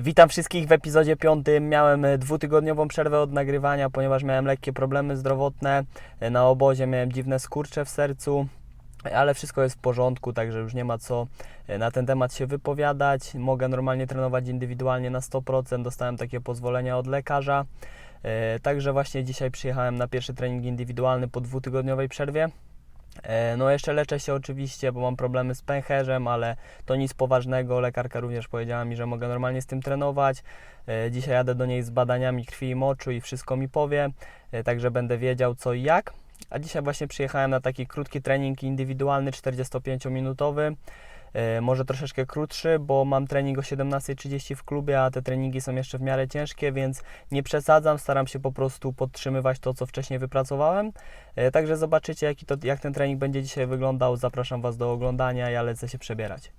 Witam wszystkich w epizodzie piątym. Miałem e, dwutygodniową przerwę od nagrywania, ponieważ miałem lekkie problemy zdrowotne. E, Na obozie miałem dziwne skurcze w sercu, ale wszystko jest w porządku, także już nie ma co e, na ten temat się wypowiadać. Mogę normalnie trenować indywidualnie na 100%. Dostałem takie pozwolenia od lekarza. Także właśnie dzisiaj przyjechałem na pierwszy trening indywidualny po dwutygodniowej przerwie. E, No jeszcze leczę się oczywiście, bo mam problemy z pęcherzem, ale to nic poważnego. Lekarka również powiedziała mi, że mogę normalnie z tym trenować. E, Dzisiaj jadę do niej z badaniami krwi i moczu i wszystko mi powie, e, także będę wiedział co i jak. A dzisiaj właśnie przyjechałem na taki krótki trening indywidualny, 45-minutowy. E, Może troszeczkę krótszy, bo mam trening o 17.30 w klubie, a te treningi są jeszcze w miarę ciężkie, więc nie przesadzam, staram się po prostu podtrzymywać to, co wcześniej wypracowałem. E, Także zobaczycie, jaki to, jak ten trening będzie dzisiaj wyglądał. Zapraszam Was do oglądania, ja lecę się przebierać.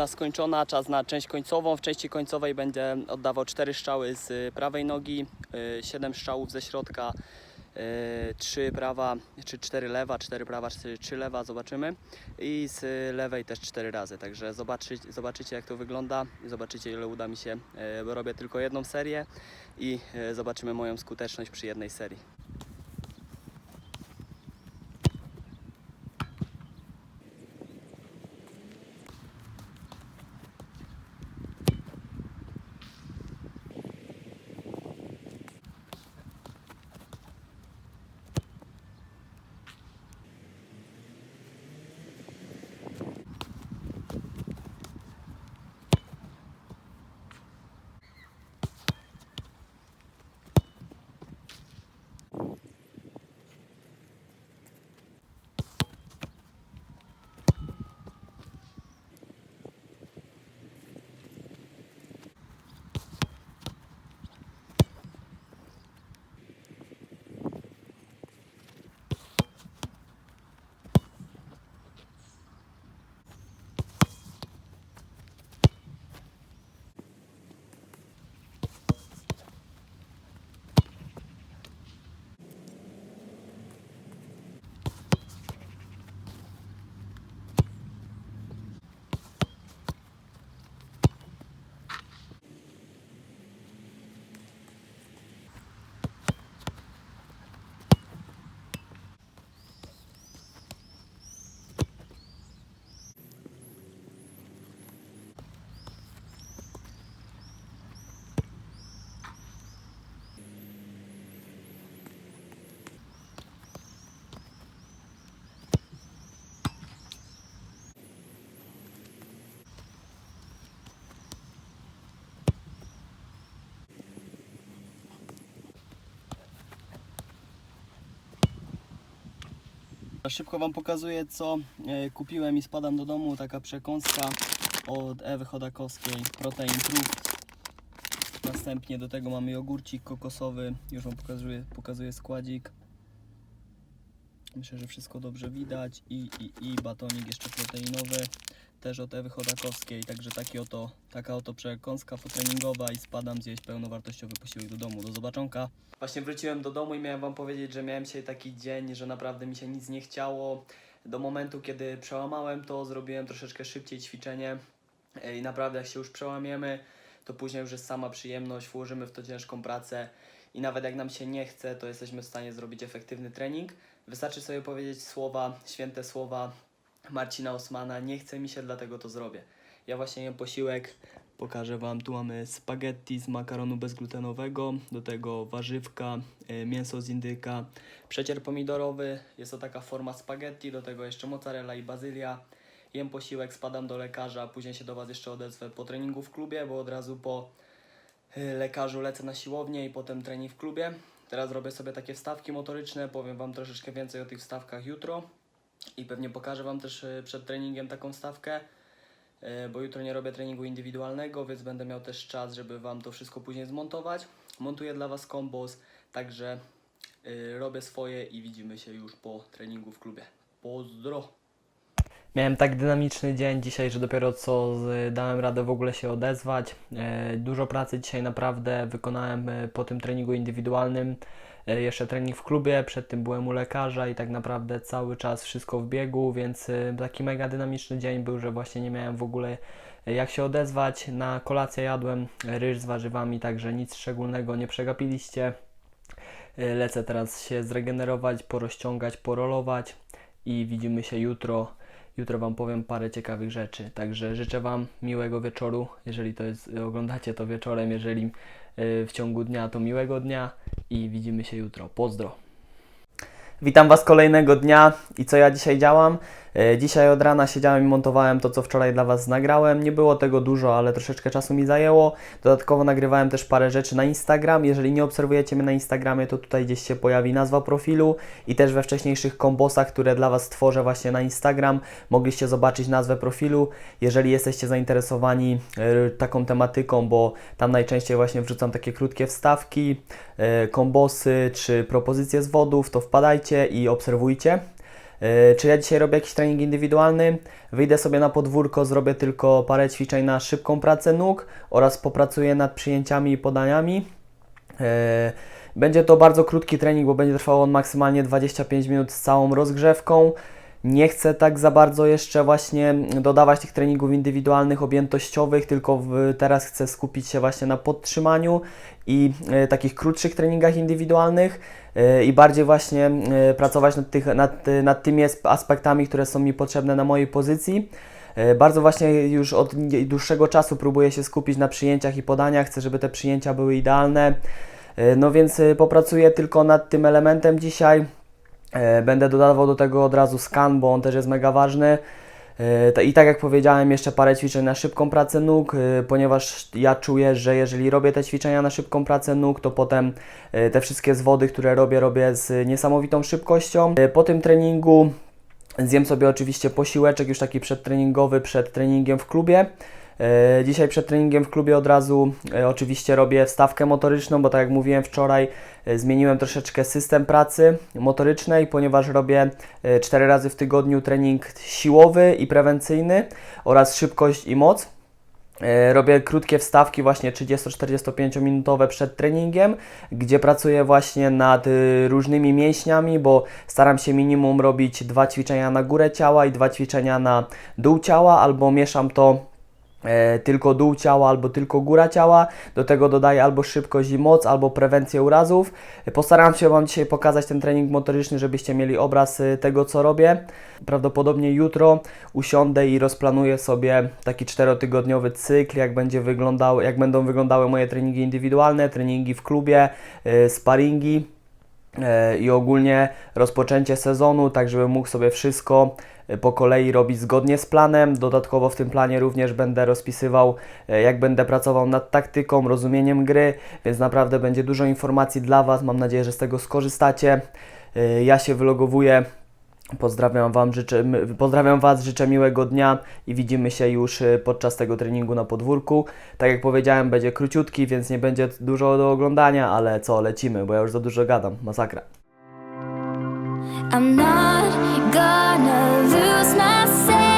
Główna skończona, czas na część końcową. W części końcowej będę oddawał 4 strzały z y, prawej nogi, 7 strzałów ze środka, 3 prawa, czy 4 lewa, 4 prawa, 3 lewa, zobaczymy. I z lewej też 4 razy, także zobaczy, zobaczycie jak to wygląda, zobaczycie ile uda mi się, y, bo robię tylko jedną serię i y, zobaczymy moją skuteczność przy jednej serii. Szybko Wam pokazuję, co e, kupiłem i spadam do domu. Taka przekąska od Ewy Chodakowskiej, Protein Proof. Następnie do tego mamy jogurcik kokosowy. Już Wam pokazuję, pokazuję składzik. Myślę, że wszystko dobrze widać. I, i, i batonik jeszcze proteinowy, też od Ewy Chodakowskiej. Także taki oto, taka oto przekąska potreningowa i spadam zjeść pełnowartościowy posiłek do domu. Do zobaczonka. Właśnie wróciłem do domu i miałem Wam powiedzieć, że miałem dzisiaj taki dzień, że naprawdę mi się nic nie chciało. Do momentu, kiedy przełamałem to, zrobiłem troszeczkę szybciej ćwiczenie E, i naprawdę jak się już przełamiemy, to później już jest sama przyjemność, włożymy w to ciężką pracę i nawet jak nam się nie chce, to jesteśmy w stanie zrobić efektywny trening. Wystarczy sobie powiedzieć słowa, święte słowa Marcina Osmana, nie chce mi się, dlatego to zrobię. Ja właśnie jem posiłek, pokażę Wam, tu mamy spaghetti z makaronu bezglutenowego, do tego warzywka, e, mięso z indyka, przecier pomidorowy, jest to taka forma spaghetti, do tego jeszcze mozzarella i bazylia. Jem posiłek, spadam do lekarza, później się do Was jeszcze odezwę po treningu w klubie, bo od razu po y, lekarzu lecę na siłownię i potem trening w klubie. Teraz robię sobie takie wstawki motoryczne, powiem Wam troszeczkę więcej o tych wstawkach jutro i pewnie pokażę Wam też y, przed treningiem taką wstawkę, y, bo jutro nie robię treningu indywidualnego, więc będę miał też czas, żeby Wam to wszystko później zmontować. Montuję dla Was kombos, także y, robię swoje i widzimy się już po treningu w klubie. Pozdro! Miałem tak dynamiczny dzień dzisiaj, że dopiero co dałem radę w ogóle się odezwać. E, dużo pracy dzisiaj naprawdę wykonałem e, po tym treningu indywidualnym. E, jeszcze trening w klubie, przed tym byłem u lekarza i tak naprawdę cały czas wszystko w biegu, więc taki mega dynamiczny dzień był, że właśnie nie miałem w ogóle jak się odezwać. Na kolację jadłem ryż z warzywami, także nic szczególnego nie przegapiliście. Lecę teraz się zregenerować, porozciągać, porolować i widzimy się jutro. Jutro Wam powiem parę ciekawych rzeczy. Także życzę Wam miłego wieczoru. Jeżeli to jest, oglądacie to wieczorem, jeżeli y, w ciągu dnia, to miłego dnia i widzimy się jutro. Pozdro. Witam Was kolejnego dnia i co ja dzisiaj działam? E, Dzisiaj od rana siedziałem i montowałem to, co wczoraj dla Was nagrałem. Nie było tego dużo, ale troszeczkę czasu mi zajęło. Dodatkowo nagrywałem też parę rzeczy na Instagram. Jeżeli nie obserwujecie mnie na Instagramie, to tutaj gdzieś się pojawi nazwa profilu i też we wcześniejszych kombosach, które dla Was tworzę właśnie na Instagram, mogliście zobaczyć nazwę profilu. Jeżeli jesteście zainteresowani e, taką tematyką, bo tam najczęściej właśnie wrzucam takie krótkie wstawki, e, kombosy czy propozycje z wodów, to wpadajcie i obserwujcie. Yy, Czy ja dzisiaj robię jakiś trening indywidualny? Wyjdę sobie na podwórko, zrobię tylko parę ćwiczeń na szybką pracę nóg oraz popracuję nad przyjęciami i podaniami. Yy, Będzie to bardzo krótki trening, bo będzie trwał on maksymalnie 25 minut z całą rozgrzewką. Nie chcę tak za bardzo jeszcze właśnie dodawać tych treningów indywidualnych, objętościowych, tylko w, teraz chcę skupić się właśnie na podtrzymaniu i e, takich krótszych treningach indywidualnych e, i bardziej właśnie e, pracować nad, tych, nad, nad tymi asp- aspektami, które są mi potrzebne na mojej pozycji. E, Bardzo właśnie już od dłuższego czasu próbuję się skupić na przyjęciach i podaniach, chcę, żeby te przyjęcia były idealne. E, No więc e, popracuję tylko nad tym elementem dzisiaj. E, Będę dodawał do tego od razu skan, bo on też jest mega ważny. E, I tak jak powiedziałem, jeszcze parę ćwiczeń na szybką pracę nóg, e, ponieważ ja czuję, że jeżeli robię te ćwiczenia na szybką pracę nóg, to potem te wszystkie zwody, które robię, robię z niesamowitą szybkością. Po tym treningu zjem sobie oczywiście posiłeczek już taki przedtreningowy przed treningiem w klubie. E, Dzisiaj przed treningiem w klubie od razu e, oczywiście robię wstawkę motoryczną, bo tak jak mówiłem wczoraj, e, zmieniłem troszeczkę system pracy motorycznej, ponieważ robię 4 razy w tygodniu trening siłowy i prewencyjny oraz szybkość i moc. Robię krótkie wstawki, właśnie 30-45 minutowe przed treningiem, gdzie pracuję właśnie nad różnymi mięśniami, bo staram się minimum robić dwa ćwiczenia na górę ciała i dwa ćwiczenia na dół ciała, albo mieszam to tylko dół ciała albo tylko góra ciała. Do tego dodaję albo szybkość i moc, albo prewencję urazów. E, Postaram się Wam dzisiaj pokazać ten trening motoryczny, żebyście mieli obraz e, tego, co robię. Prawdopodobnie jutro usiądę i rozplanuję sobie taki czterotygodniowy cykl, jak, będzie wyglądał, jak będą wyglądały moje treningi indywidualne, treningi w klubie, e, sparingi e, i ogólnie rozpoczęcie sezonu, tak żebym mógł sobie wszystko e, po kolei robić zgodnie z planem. Dodatkowo w tym planie również będę rozpisywał, e, jak będę pracował nad taktyką, rozumieniem gry, więc naprawdę będzie dużo informacji dla Was. Mam nadzieję, że z tego skorzystacie. E, Ja się wylogowuję Pozdrawiam, wam, życzę, pozdrawiam Was, życzę miłego dnia i widzimy się już y, podczas tego treningu na podwórku. Tak jak powiedziałem, będzie króciutki, więc nie będzie dużo do oglądania, ale co, lecimy, bo ja już za dużo gadam. Masakra. I'm not gonna lose myself.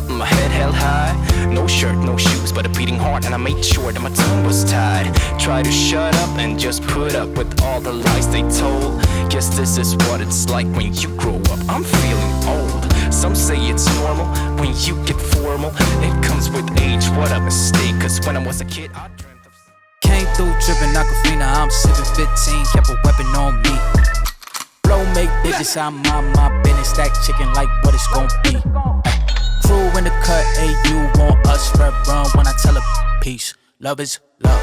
Up, my head held high. No shirt, no shoes, but a beating heart, and I made sure that my tongue was tied. Try to shut up and just put up with all the lies they told. Guess this is what it's like when you grow up. I'm feeling old. Some say it's normal when you get formal. It comes with age, what a mistake, cause when I was a kid, I dreamt of. Came through dripping Aquafina, I'm sipping 15, kept a weapon on me. Flow make digits, I'm on my business, stack chicken like what it's gon' be. Crew in the cut, hey, you want us, red run when I tell a peace. Love is love.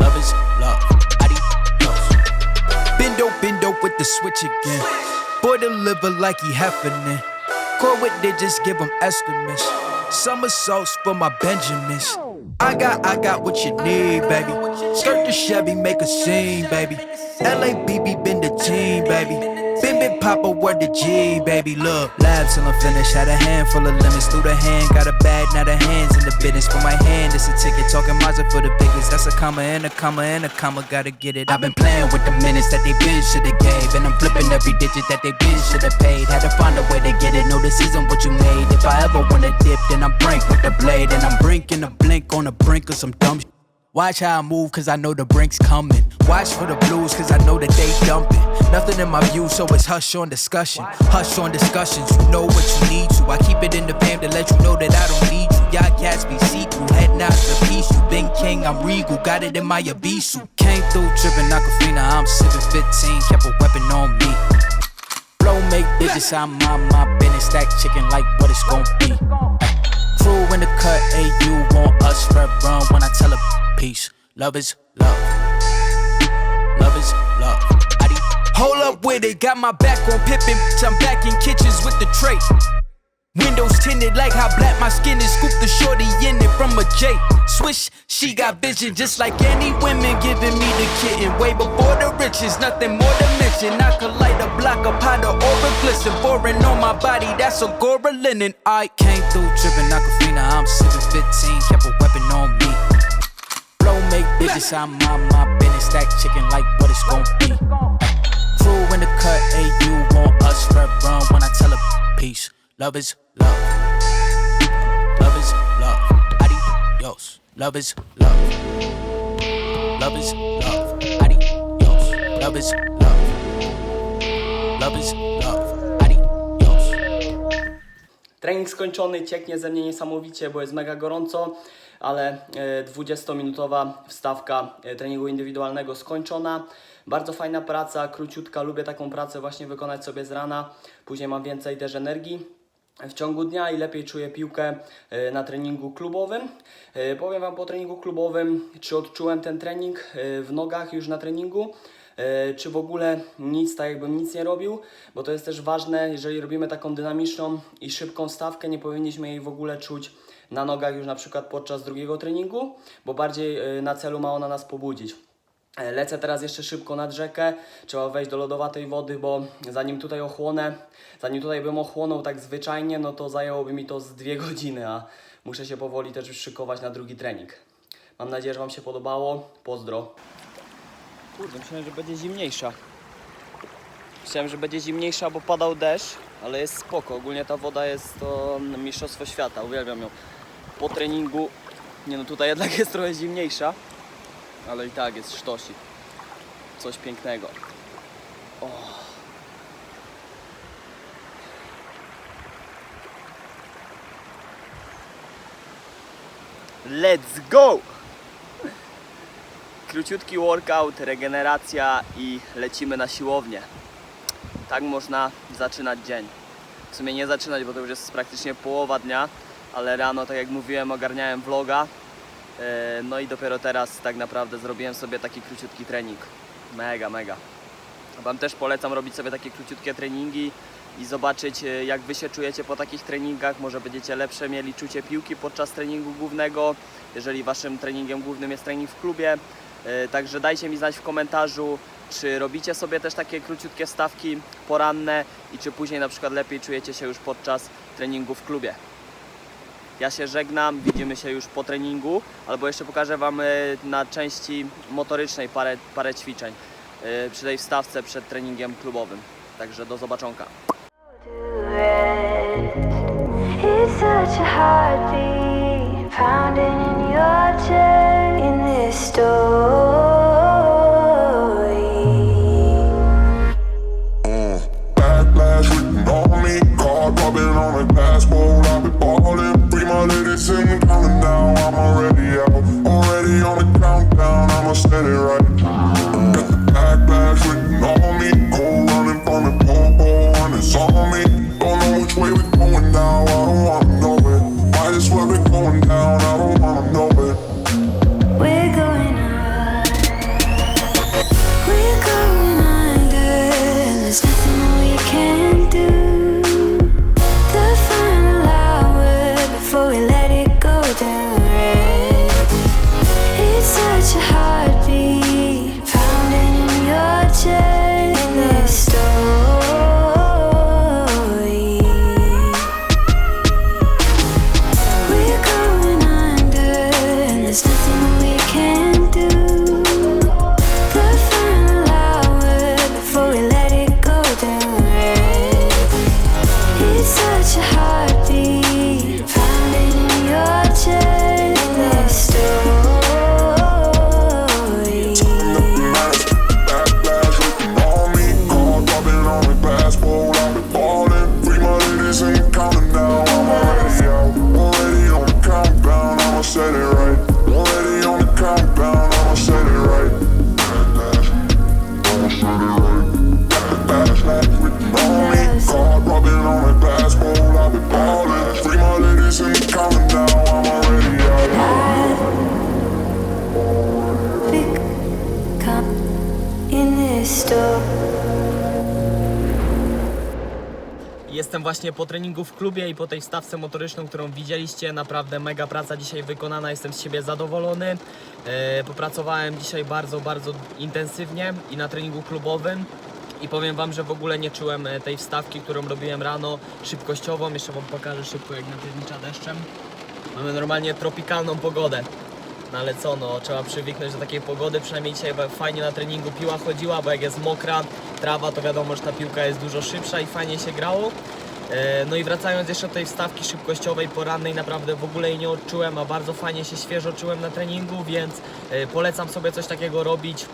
Love is love. Adios. Bendo, bendo with the switch again. Boy, deliver like he happening. Core with digits, give him estimates. Somersaults for my Benjamins. I got, I got what you need, baby. Skirt the Chevy, make a scene, baby. LABB been the team, baby. Papa, word the G, baby. Look, labs till I'm finished. Had a handful of lemons through the hand. Got a bag, now the hands in the business. For my hand, it's a ticket. Talking Mazda for the biggest. That's a comma and a comma and a comma. Gotta get it. I've been playing with the minutes that they been shoulda gave. And I'm flipping every digit that they been shoulda paid. Had to find a way to get it. No, this isn't what you made. If I ever wanna dip, then I'm brink with the blade. And I'm brinking a blink on the brink of some dumb shit. Watch how I move, cause I know the brink's coming. Watch for the blues, cause I know that they dumping. Nothing in my view, so it's hush on discussion. Hush on discussions, you know what you need to. I keep it in the fam to let you know that I don't need you. Y'all cats be see through, head not the piece. You been king, I'm regal, got it in my abisu. Came through dripping Aquafina, I'm sipping 15, kept a weapon on me. Flow make digits, I'm on my business, stack chicken like what it's gon' be. Crew in the cut, hey, you want us, red run when I tell a peace. Love is love. Love is love. Hold up with it, got my back on Pippin. I'm back in kitchens with the tray. Windows tinted like how black my skin is. Scoop the shorty in it from a J. Swish, she got vision just like any women giving me the kitten. Way before the riches, nothing more to mention. I could light a block up high the aura glisten. Foreign on my body, that's a Gora linen. I came through dripping I'm sipping 15, kept a weapon on me. Flow make digits, I'm on my business, stack chicken like what it's gon' be. Crew in the cut, hey, you want us, red run when I tell a peace. Love is love. Love is love. Adios. Love is love. Love is love. Adios. Love is love. Love is love. Trening skończony, cieknie ze mnie niesamowicie, bo jest mega gorąco, ale e, 20-minutowa wstawka e, treningu indywidualnego skończona. Bardzo fajna praca, króciutka, lubię taką pracę właśnie wykonać sobie z rana, później mam więcej też energii w ciągu dnia i lepiej czuję piłkę e, na treningu klubowym. E, Powiem Wam po treningu klubowym, czy odczułem ten trening e, w nogach już na treningu, e, czy w ogóle nic, tak jakbym nic nie robił, bo to jest też ważne, jeżeli robimy taką dynamiczną i szybką stawkę, nie powinniśmy jej w ogóle czuć na nogach już na przykład podczas drugiego treningu, bo bardziej e, na celu ma ona nas pobudzić. E, Lecę teraz jeszcze szybko nad rzekę. Trzeba wejść do lodowatej wody, bo zanim tutaj ochłonę, zanim tutaj bym ochłonął tak zwyczajnie, no to zajęłoby mi to z dwie godziny, a muszę się powoli też już szykować na drugi trening. Mam nadzieję, że Wam się podobało. Pozdro. Kurde, myślałem, że będzie zimniejsza. Myślałem, że będzie zimniejsza, bo padał deszcz, ale jest spoko. Ogólnie ta woda jest to mistrzostwo świata. Uwielbiam ją. Po treningu, nie no tutaj jednak jest trochę zimniejsza, ale i tak jest sztosik. Coś pięknego. O. Let's go! Króciutki workout, regeneracja i lecimy na siłownię. Tak można zaczynać dzień. W sumie nie zaczynać, bo to już jest praktycznie połowa dnia, ale rano, tak jak mówiłem, ogarniałem vloga. E, No i dopiero teraz tak naprawdę zrobiłem sobie taki króciutki trening. Mega, mega. Wam też polecam robić sobie takie króciutkie treningi i zobaczyć e, jak Wy się czujecie po takich treningach. Może będziecie lepsze mieli czucie piłki podczas treningu głównego, jeżeli Waszym treningiem głównym jest trening w klubie. E, Także dajcie mi znać w komentarzu, czy robicie sobie też takie króciutkie stawki poranne i czy później na przykład lepiej czujecie się już podczas treningu w klubie. Ja się żegnam, widzimy się już po treningu, albo jeszcze pokażę Wam e, na części motorycznej parę, parę ćwiczeń e, przy tej wstawce przed treningiem klubowym. Także do zobaczonka. Such a heartbeat pounding in your chest in Jestem właśnie po treningu w klubie i po tej stawce motoryczną, którą widzieliście. Naprawdę mega praca dzisiaj wykonana, jestem z siebie zadowolony. E, popracowałem dzisiaj bardzo, bardzo intensywnie i na treningu klubowym. I powiem Wam, że w ogóle nie czułem e, tej wstawki, którą robiłem rano, szybkościową. Jeszcze Wam pokażę szybko, jak napiernicza deszczem. Mamy normalnie tropikalną pogodę. No ale co, no trzeba przywyknąć do takiej pogody, przynajmniej dzisiaj fajnie na treningu piła chodziła, bo jak jest mokra trawa, to wiadomo, że ta piłka jest dużo szybsza i fajnie się grało. E, No i wracając jeszcze do tej wstawki szybkościowej, porannej, naprawdę w ogóle jej nie odczułem, a bardzo fajnie się świeżo czułem na treningu, więc e, polecam sobie coś takiego robić.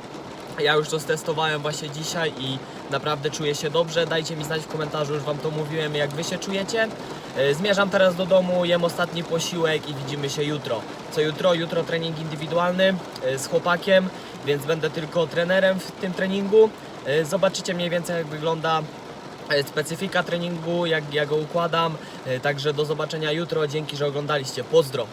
Ja już to stestowałem właśnie dzisiaj i naprawdę czuję się dobrze. Dajcie mi znać w komentarzu, już Wam to mówiłem, jak Wy się czujecie. E, Zmierzam teraz do domu, jem ostatni posiłek i widzimy się jutro. Co jutro? Jutro trening indywidualny e, z chłopakiem, więc będę tylko trenerem w tym treningu. E, Zobaczycie mniej więcej jak wygląda specyfika treningu, jak ja go układam. Także do zobaczenia jutro. Dzięki, że oglądaliście. Pozdro!